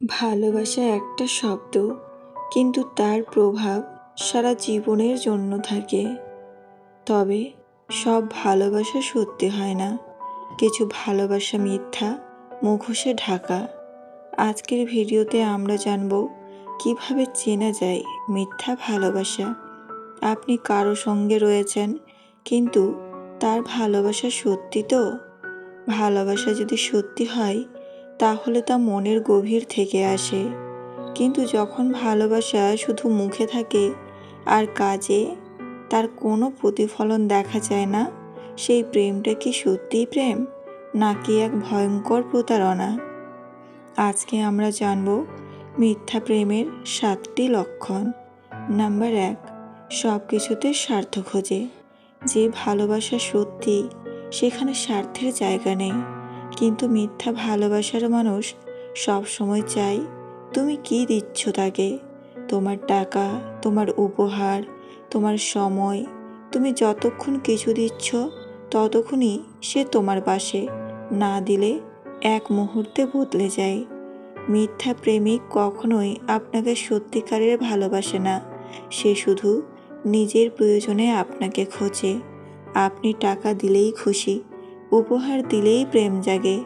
ভালোবাসা একটা শব্দ, কিন্তু তার প্রভাব সারা জীবনের জন্য থাকে। তবে সব ভালোবাসা সত্যি হয় না। কিছু ভালোবাসা মিথ্যা, মুখোশে ঢাকা। আজকের ভিডিওতে আমরা জানব কীভাবে চেনা যায় মিথ্যা ভালোবাসা। আপনি কারও সঙ্গে রয়েছেন, কিন্তু তার ভালোবাসা সত্যি তো? ভালোবাসা যদি সত্যি হয় তাহলে তা মনের গভীর থেকে আসে। কিন্তু যখন ভালোবাসা শুধু মুখে থাকে আর কাজে তার কোনো প্রতিফলন দেখা যায় না, সেই প্রেমটা কি সত্যিই প্রেম, নাকি এক ভয়ঙ্কর প্রতারণা? আজকে আমরা জানব মিথ্যা প্রেমের সাতটি লক্ষণ। নাম্বার এক সব কিছুতে স্বার্থ খোঁজে। যে ভালোবাসা সত্যি, সেখানে স্বার্থের জায়গা নেই। কিন্তু মিথ্যা ভালোবাসার মানুষ সব সময় চায়, তুমি কি দিচ্ছ তাকে? তোমার টাকা, তোমার উপহার, তোমার সময়, তুমি যতক্ষণ কিছু দিচ্ছ, ততক্ষণই সে তোমার পাশে। না দিলে এক মুহূর্তে বদলে যায়। মিথ্যা প্রেমিক কখনোই আপনাকে সত্যিকারের ভালোবাসে না। সে শুধু নিজের প্রয়োজনে আপনাকে খোঁজে। আপনি টাকা দিলেই খুশি। উপহার দিলেই প্রেম জাগে।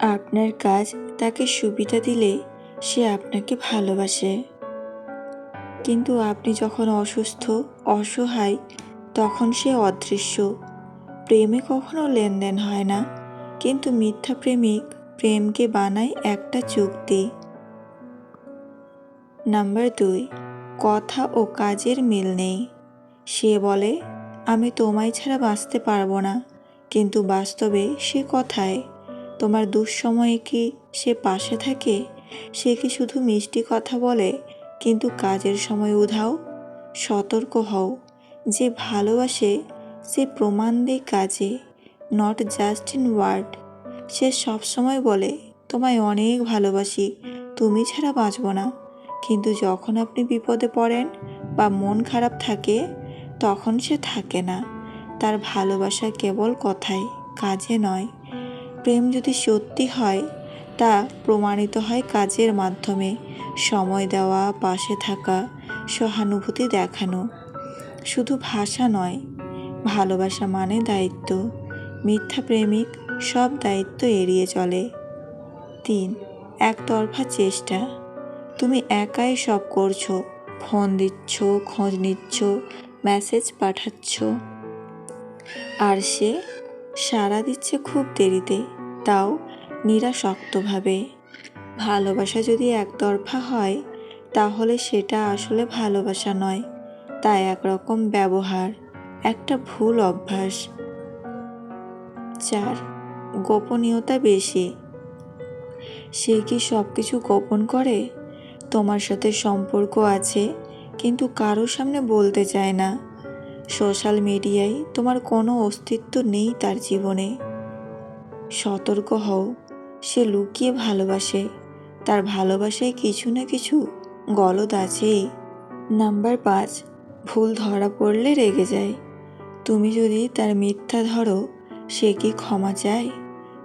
আপনার কাজ তাকে সুবিধা দিলে সে আপনাকে ভালোবাসে। কিন্তু আপনি যখন অসুস্থ, অসহায়, তখন সে অদৃশ্য। প্রেমে কখনো লেনদেন হয় না, কিন্তু মিথ্যা প্রেমিক প্রেমকে বানায় একটা চুক্তি। নাম্বার দুই, কথা ও কাজের মিল নেই। সে বলে, আমি তোমায় ছাড়া বাঁচতে পারব না। কিন্তু বাস্তবে সে কথায়, তোমার দুঃসময়ে কি সে পাশে থাকে? সে কি শুধু মিষ্টি কথা বলে, কিন্তু কাজের সময় উধাও? সতর্ক হও, যে ভালোবাসে, সে প্রমাণ দেয় কাজে নট জাস্ট ইন ওয়ার্ড সে সবসময় বলে, তোমায় অনেক ভালোবাসি, তুমি ছাড়া বাঁচব না। কিন্তু যখন আপনি বিপদে পড়েন বা মন খারাপ থাকে, তখন সে থাকে না। তার ভালোবাসা কেবল কথায় কাজে নয়। প্রেম যদি সত্যি হয়, তা প্রমাণিত হয় কাজের মাধ্যমে। সময় দেওয়া, পাশে থাকা, সহানুভূতি দেখানো। শুধু ভাষা নয়, ভালোবাসা মানে দায়িত্ব। মিথ্যা প্রেমিক সব দায়িত্ব এড়িয়ে চলে। তিন, একতরফা চেষ্টা। তুমি একাই সব করছ, ফোন দিচ্ছ, খোঁজ নিচ্ছ, মেসেজ পাঠাচ্ছ। আর সে সাড়া দিচ্ছে খুব দেরিতে, তাও নিরাসক্তভাবে। ভালোবাসা যদি একতরফা হয়, তাহলে সেটা আসলে ভালোবাসা নয়, তা একরকম ব্যবহার, একটা ভুল অভ্যাস। চার, গোপনীয়তা বেশি। সে কি সব কিছু গোপন করে? তোমার সাথে সম্পর্ক আছে, কিন্তু কারোর সামনে বলতে চায় না। সোশ্যাল মিডিয়ায় তোমার কোনো অস্তিত্ব নেই তার জীবনে। সতর্ক হও, সে লুকিয়ে ভালোবাসে, তার ভালোবাসায় কিছু না কিছু গলদ আছেই। নাম্বার পাঁচ, ভুল ধরা পড়লে রেগে যায়। তুমি যদি তার মিথ্যা ধরো, সে কি ক্ষমা চায়?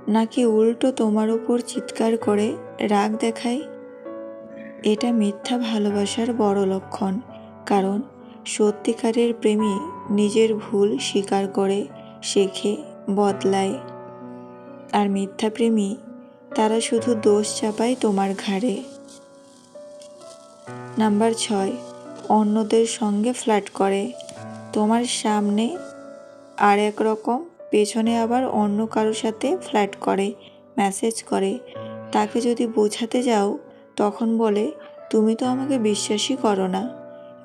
নাকি উল্টো তোমার ওপর চিৎকার করে রাগ দেখায়? এটা মিথ্যা ভালোবাসার বড় লক্ষণ, কারণ সত্যিকারের প্রেমী নিজের ভুল স্বীকার করে, শেখে, বদলায়। আর মিথ্যা প্রেমী তারা শুধু দোষ চাপায় তোমার ঘাড়ে। নাম্বার ছয়, অন্যদের সঙ্গে ফ্ল্যাট করে। তোমার সামনে আর এক রকম, পেছনে আবার অন্য কারোর সাথে ফ্ল্যাট করে, মেসেজ করে। তাকে যদি বোঝাতে যাও, তখন বলে, তুমি তো আমাকে বিশ্বাসই করো না।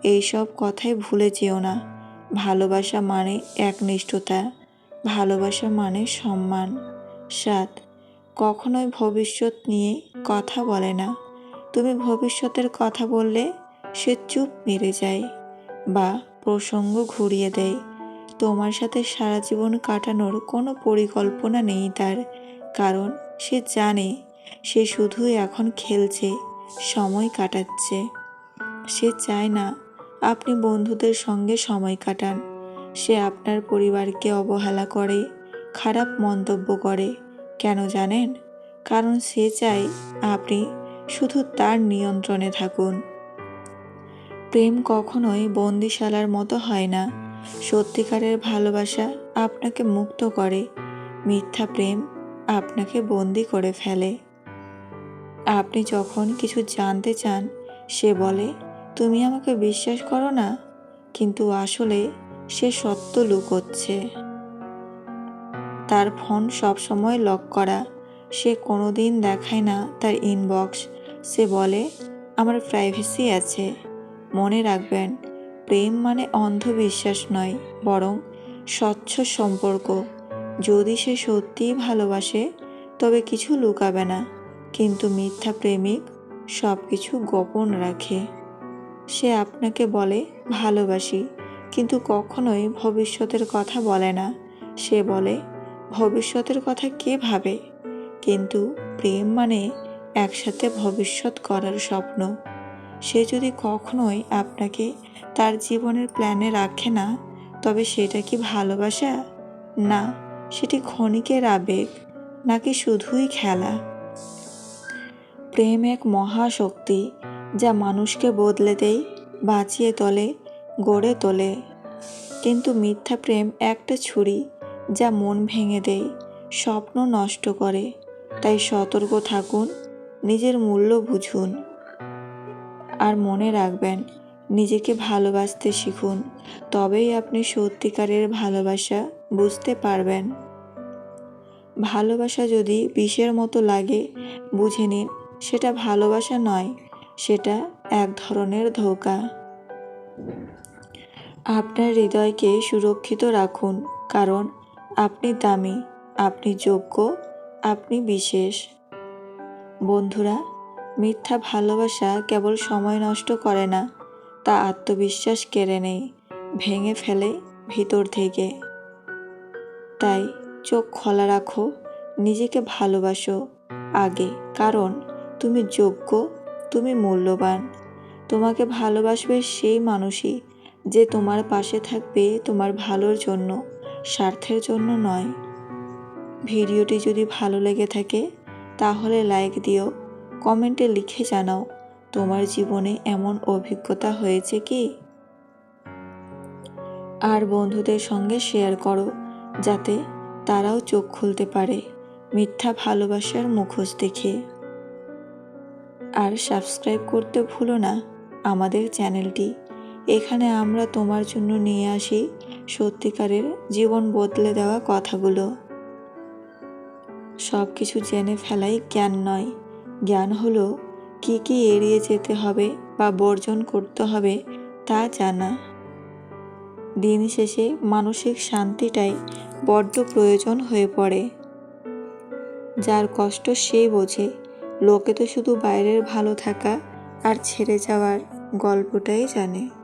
এইসব কথাই ভুলে যেও না। ভালোবাসা মানে একনিষ্ঠতা, ভালোবাসা মানে সম্মান। সাত, কখনোই ভবিষ্যৎ নিয়ে কথা বলে না। তুমি ভবিষ্যতের কথা বললে সে চুপ মেরে যায় বা প্রসঙ্গ ঘুরিয়ে দেয়। তোমার সাথে সারা জীবন কাটানোর কোনো পরিকল্পনা নেই তার, কারণ সে জানে সে শুধু এখন খেলছে, সময় কাটাচ্ছে। সে চায় না আপনি বন্ধুদের সঙ্গে সময় কাটান। সে আপনার পরিবারকে অবহেলা করে, খারাপ মন্তব্য করে। কেন জানেন? কারণ সে চায় আপনি শুধু তার নিয়ন্ত্রণে থাকুন। প্রেম কখনোই বন্দিশালার মতো হয় না। সত্যিকারের ভালোবাসা আপনাকে মুক্ত করে। মিথ্যা প্রেম আপনাকে বন্দি করে ফেলে। আপনি যখন কিছু জানতে চান, সে বলে তুমি আমাকে বিশ্বাস করো না, কিন্তু আসলে সে সত্য লুকোচ্ছে। তার ফোন সবসময় লক করা। সে কোনোদিন দেখায় না তার ইনবক্স সে বলে, আমার প্রাইভেসি আছে। মনে রাখবেন, প্রেম মানে অন্ধবিশ্বাস নয়, বরং স্বচ্ছ সম্পর্ক। যদি সে সত্যিই ভালোবাসে, তবে কিছু লুকাবে না। কিন্তু মিথ্যা প্রেমিক সব কিছু গোপন রাখে। সে আপনাকে বলে, ভালোবাসি। কিন্তু কখনোই ভবিষ্যতের কথা বলে না। সে বলে, ভবিষ্যতের কথা কে ভাবে? কিন্তু প্রেম মানে একসাথে ভবিষ্যৎ করার স্বপ্ন। সে যদি কখনোই আপনাকে তার জীবনের প্ল্যানে রাখে না, তবে সেটা কি ভালোবাসা? না, সেটি ক্ষণিকের আবেগ, নাকি শুধুই খেলা? প্রেম এক মহাশক্তি যা মানুষকে বদলে দেয়, বাঁচিয়ে তোলে, গড়ে তোলে। কিন্তু মিথ্যা প্রেম একটা ছুরি যা মন ভেঙে দেয়, স্বপ্ন নষ্ট করে। তাই সতর্ক থাকুন, নিজের মূল্য বুঝুন আর মনে রাখবেন, নিজেকে ভালোবাসতে শিখুন। তবেই আপনি সত্যিকারের ভালোবাসা বুঝতে পারবেন। ভালোবাসা যদি বিষের মতো লাগে, বুঝে নিন, সেটা ভালোবাসা নয় সেটা এক ধরনের ধোকা। আপনার হৃদয়কে সুরক্ষিত রাখুন, কারণ আপনি দামি, আপনি যোগ্য, আপনি বিশেষ। বন্ধুরা, মিথ্যা ভালোবাসা কেবল সময় নষ্ট করে না, তা আত্মবিশ্বাস কেড়ে নেয়, ভেঙে ফেলে ভিতর থেকে। তাই চোখ খোলা রাখো, নিজেকে ভালোবাসো আগে, কারণ তুমি যোগ্য তুমি মূল্যবান। তোমাকে ভালোবাসবে সেই মানুষই যে তোমার পাশে থাকবে তোমার ভালোর জন্য, স্বার্থের জন্য নয়। ভিডিওটি যদি ভালো লেগে থাকে, তাহলে লাইক দিও, কমেন্টে লিখে জানাও, তোমার জীবনে এমন অভিজ্ঞতা হয়েছে কি? আর বন্ধুদের সঙ্গে শেয়ার করো, যাতে তারাও চোখ খুলতে পারে মিথ্যা ভালোবাসার মুখোশ দেখে। আর সাবস্ক্রাইব করতে ভুলো না আমাদের চ্যানেলটি। এখানে আমরা তোমার জন্য নিয়ে আসি সত্যিকারের জীবন বদলে দেওয়া কথাগুলো। সব কিছু জেনে ফেলাই জ্ঞান নয়। জ্ঞান হলো কি কি এড়িয়ে যেতে হবে বা বর্জন করতে হবে তা জানা। দিন শেষে মানসিক শান্তিটাই বড্ড প্রয়োজন হয়ে পড়ে। যার কষ্ট সেই বোঝে। লোকে তো শুধু বাইরের ভালো থাকা আর ছেড়ে যাওয়ার গল্পটাই জানে।